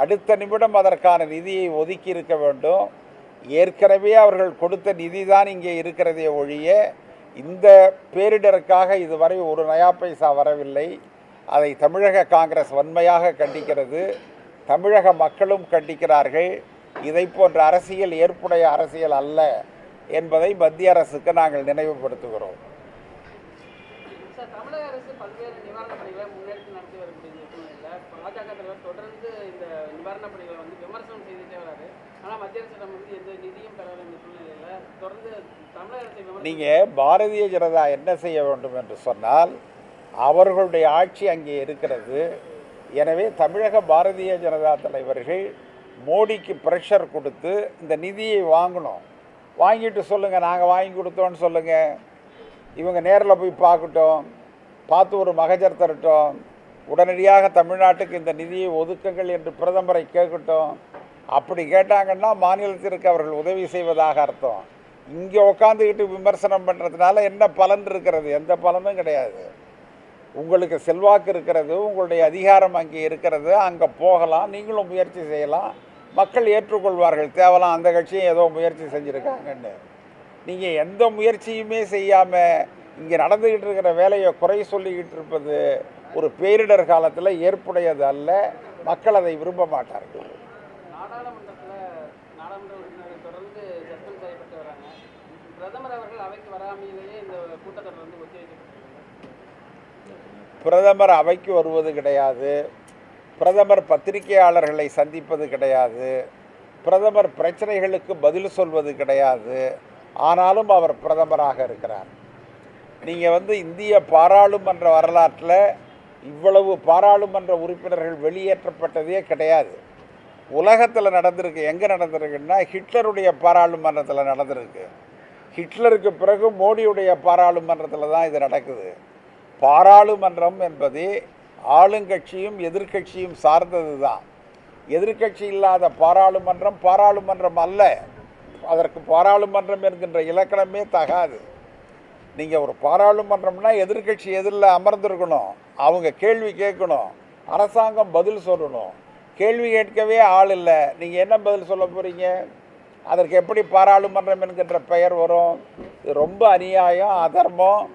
அடுத்த நிமிடம் அதற்கான நிதியை ஒதுக்கி இருக்க வேண்டும். ஏற்கனவே அவர்கள் கொடுத்த நிதி தான் இங்கே இருக்கிறதே ஒழிய இந்த பேரிடருக்காக இதுவரை ஒரு நயா பைசா வரவில்லை. அதை தமிழக காங்கிரஸ் வன்மையாக கண்டிக்கிறது. தமிழக மக்களும் கண்டிக்கிறார்கள். இதை போன்ற அரசியல் ஏற்புடைய அரசியல் அல்ல என்பதை மத்திய அரசுக்கு நாங்கள் நினைவுபடுத்துகிறோம். தமிழக அரசு பல்வேறு பணிகளை முன்னெடுத்து நடத்தி பாஜக தலைவர் தொடர்ந்து நிவாரணப் பணிகளை வந்து விமர்சனம் செய்துட்டே வராது ஆனால் மத்திய அரசிடம் வந்து எந்த நிதியும் பெறாத இந்த சூழ்நிலையில் தொடர்ந்து தமிழக அரசை நீங்கள் பாரதிய ஜனதா என்ன செய்ய வேண்டும் என்று சொன்னால் அவர்களுடைய ஆட்சி அங்கே இருக்கிறது. எனவே தமிழக பாரதிய ஜனதா தலைவர்கள் மோடிக்கு ப்ரெஷர் கொடுத்து இந்த நிதியை வாங்கணும். வாங்கிட்டு சொல்லுங்கள் நாங்கள் வாங்கி கொடுத்தோன்னு சொல்லுங்கள் இவங்க நேரில் போய் பார்க்கட்டும். பார்த்து ஒரு மகஜர் தரட்டும். உடனடியாக தமிழ்நாட்டுக்கு இந்த நிதியை ஒதுக்குங்கள் என்று பிரதமரை கேட்கட்டும். அப்படி கேட்டாங்கன்னா மாநிலத்திற்கு அவர்கள் உதவி செய்வதாக அர்த்தம். இங்கே உட்காந்துக்கிட்டு விமர்சனம் பண்ணுறதுனால என்ன பலன் இருக்கிறது? எந்த பலனும் கிடையாது. உங்களுக்கு செல்வாக்கு இருக்கிறது உங்களுடைய அதிகாரம் அங்கே இருக்கிறது அங்கே போகலாம் நீங்களும் முயற்சி செய்யலாம். மக்கள் ஏற்றுக்கொள்வார்கள் தேவலாம் அந்த கட்சியும் ஏதோ முயற்சி செஞ்சுருக்காங்கன்னு. நீங்கள் எந்த முயற்சியுமே செய்யாமல் இங்கே நடந்துக்கிட்டு இருக்கிற வேலையை குறை சொல்லிக்கிட்டு இருப்பது ஒரு பேரிடர் காலத்தில் ஏற்புடையது அல்ல. மக்கள் அதை விரும்ப மாட்டார்கள். பிரதமர் அவைக்கு வருவது கிடையாது. பிரதமர் பத்திரிகையாளர்களை சந்திப்பது கிடையாது. பிரதமர் பிரச்சனைகளுக்கு பதில் சொல்வது கிடையாது. ஆனாலும் அவர் பிரதமராக இருக்கிறார். நீங்கள் வந்து இந்திய பாராளுமன்ற வரலாற்றில் இவ்வளவு பாராளுமன்ற உறுப்பினர்கள் வெளியேற்றப்பட்டதே கிடையாது. உலகத்தில் நடந்திருக்கு. எங்கே நடந்திருக்குன்னா ஹிட்லருடைய பாராளுமன்றத்தில் நடந்திருக்கு. ஹிட்லருக்கு பிறகு மோடியுடைய பாராளுமன்றத்தில் தான் இது நடக்குது. பாராளுமன்றம் என்பது ஆளுங்கட்சியும் எதிர்க்கட்சியும் சார்ந்தது தான். எதிர்க்கட்சி இல்லாத பாராளுமன்றம் பாராளுமன்றம் அல்ல. அதற்கு பாராளுமன்றம் என்கின்ற இலக்கணமே தகாது. நீங்கள் ஒரு பாராளுமன்றம்னா எதிர்க்கட்சி எதிரில் அமர்ந்திருக்கணும். அவங்க கேள்வி கேட்கணும். அரசாங்கம் பதில் சொல்லணும். கேள்வி கேட்கவே ஆள் இல்லை. நீங்கள் என்ன பதில் சொல்ல போகிறீங்க அதற்கு எப்படி பாராளுமன்றம் என்கின்ற பெயர் வரும்? இது ரொம்ப அநியாயம் அதர்மம்.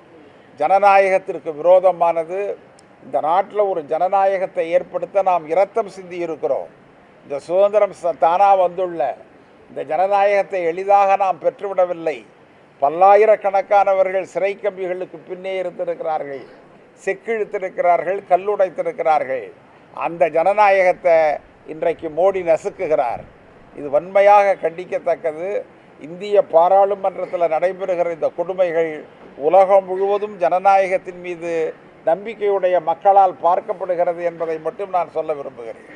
ஜனநாயகத்திற்கு விரோதமானது. இந்த நாட்டில் ஒரு ஜனநாயகத்தை ஏற்படுத்த நாம் இரத்தம் சிந்தி இருக்கிறோம். இந்த சுதந்திரம் ச- வந்துள்ள. இந்த ஜனநாயகத்தை எளிதாக நாம் பெற்றுவிடவில்லை. பல்லாயிரக்கணக்கானவர்கள் சிறை கம்பிகளுக்கு பின்னே இருந்திருக்கிறார்கள். செக்கிழுத்திருக்கிறார்கள் கல்லுடைத்திருக்கிறார்கள். அந்த ஜனநாயகத்தை இன்றைக்கு மோடி நசுக்குகிறார். இது வன்மையாக கண்டிக்கத்தக்கது. இந்திய பாராளுமன்றத்தில் நடைபெறுகிற இந்த கொடுமைகள் உலகம் முழுவதும் ஜனநாயகத்தின் மீது நம்பிக்கையுடைய மக்களால் பார்க்கப்படுகிறது என்பதை மட்டும் நான் சொல்ல விரும்புகிறேன்.